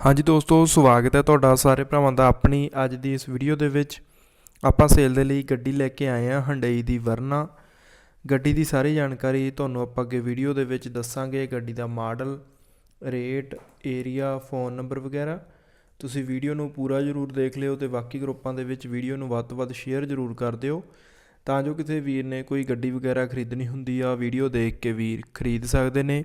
ਹਾਂਜੀ ਦੋਸਤੋ, ਸਵਾਗਤ ਹੈ ਤੁਹਾਡਾ ਸਾਰੇ ਭਰਾਵਾਂ ਦਾ ਆਪਣੀ ਅੱਜ ਦੀ ਇਸ ਵੀਡੀਓ ਦੇ ਵਿੱਚ। ਆਪਾਂ ਸੇਲ ਦੇ ਲਈ ਗੱਡੀ ਲੈ ਕੇ ਆਏ ਹਾਂ ਹੰਡਈ ਦੀ ਵਰਨਾ ਗੱਡੀ ਦੀ ਸਾਰੀ ਜਾਣਕਾਰੀ ਤੁਹਾਨੂੰ ਆਪਾਂ ਅੱਗੇ ਵੀਡੀਓ ਦੇ ਵਿੱਚ ਦੱਸਾਂਗੇ। ਗੱਡੀ ਦਾ model, rate area phone number ਵਗੈਰਾ। ਤੁਸੀਂ ਵੀਡੀਓ ਨੂੰ ਪੂਰਾ ਜ਼ਰੂਰ ਦੇਖ ਲਿਓ ਤੇ ਬਾਕੀ ਗਰੁੱਪਾਂ ਦੇ ਵਿੱਚ ਵੀਡੀਓ ਨੂੰ ਵੱਧ ਤੋਂ ਵੱਧ ਸ਼ੇਅਰ ਜ਼ਰੂਰ ਕਰ ਦਿਓ। ਤਾਂ ਜੋ ਕਿਸੇ ਵੀਰ ਨੇ ਕੋਈ ਗੱਡੀ ਵਗੈਰਾ ਖਰੀਦਣੀ ਹੁੰਦੀ ਆ ਵੀਡੀਓ ਦੇਖ ਕੇ ਵੀਰ ਖਰੀਦ ਸਕਦੇ ਨੇ।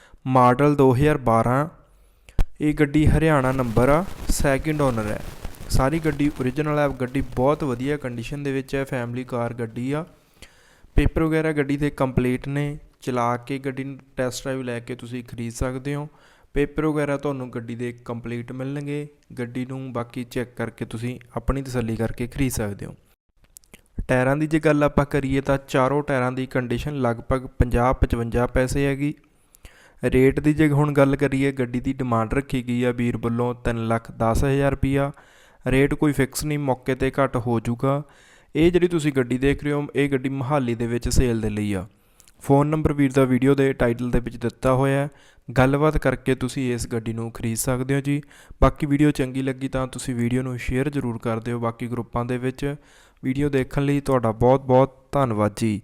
ਮਾਡਲ 2012 ਇਹ ਗੱਡੀ ਹਰਿਆਣਾ ਨੰਬਰ ਆ ਸੈਕਿੰਡ ਓਨਰ ਹੈ। ਸਾਰੀ ਗੱਡੀ ਓਰੀਜਨਲ ਹੈ, ਗੱਡੀ ਬਹੁਤ ਵਧੀਆ ਕੰਡੀਸ਼ਨ ਦੇ ਵਿੱਚ ਹੈ ਫੈਮਿਲੀ ਕਾਰ ਗੱਡੀ ਆ। ਪੇਪਰ ਵਗੈਰਾ ਗੱਡੀ ਦੇ ਕੰਪਲੀਟ ਨੇ, ਚਲਾ ਕੇ ਗੱਡੀ ਨੂੰ ਟੈਸਟ ਡਰਾਈਵ ਲੈ ਕੇ ਤੁਸੀਂ ਖਰੀਦ ਸਕਦੇ ਹੋ। ਪੇਪਰ ਵਗੈਰਾ ਤੁਹਾਨੂੰ ਗੱਡੀ ਦੇ ਕੰਪਲੀਟ ਮਿਲਣਗੇ, ਗੱਡੀ ਨੂੰ ਬਾਕੀ ਚੈੱਕ ਕਰਕੇ ਤੁਸੀਂ ਆਪਣੀ ਤਸੱਲੀ ਕਰਕੇ ਖਰੀਦ ਸਕਦੇ ਹੋ। ਟਾਇਰਾਂ ਦੀ ਜੇ ਗੱਲ ਆਪਾਂ ਕਰੀਏ ਤਾਂ ਚਾਰੋਂ ਟਾਇਰਾਂ ਦੀ ਕੰਡੀਸ਼ਨ ਲਗਭਗ 50-55 ਪੈਸੇ ਹੈਗੀ। ਰੇਟ ਦੀ ਜੇ ਹੁਣ ਗੱਲ ਕਰੀਏ, ਗੱਡੀ ਦੀ ਡਿਮਾਂਡ ਰੱਖੀ ਗਈ ਆ ਵੀਰ ਵੱਲੋਂ 3 ਲੱਖ 10 ਹਜ਼ਾਰ ਰੁਪਈਆ। ਰੇਟ ਕੋਈ ਫਿਕਸ ਨਹੀਂ, ਮੌਕੇ ਤੇ ਘੱਟ ਹੋ ਜਾਊਗਾ। ਇਹ ਜਿਹੜੀ ਤੁਸੀਂ ਗੱਡੀ ਦੇਖ ਰਹੇ ਹੋ, ਇਹ ਗੱਡੀ ਮਹਾਲੀ ਦੇ ਵਿੱਚ ਸੇਲ ਦੇ ਲਈ ਆ। ਫੋਨ ਨੰਬਰ ਵੀਰ ਦਾ ਵੀਡੀਓ ਦੇ ਟਾਈਟਲ ਦੇ ਵਿੱਚ ਦਿੱਤਾ ਹੋਇਆ ਹੈ। ਗੱਲਬਾਤ ਕਰਕੇ ਤੁਸੀਂ ਇਸ ਗੱਡੀ ਨੂੰ ਖਰੀਦ ਸਕਦੇ ਹੋ ਜੀ। ਬਾਕੀ ਵੀਡੀਓ ਚੰਗੀ ਲੱਗੀ ਤਾਂ ਤੁਸੀਂ ਵੀਡੀਓ ਨੂੰ ਸ਼ੇਅਰ ਜ਼ਰੂਰ ਕਰ ਦਿਓ ਬਾਕੀ ਗਰੁੱਪਾਂ ਦੇ ਵਿੱਚ। ਵੀਡੀਓ ਦੇਖਣ ਲਈ ਤੁਹਾਡਾ ਬਹੁਤ ਬਹੁਤ ਧੰਨਵਾਦ ਜੀ।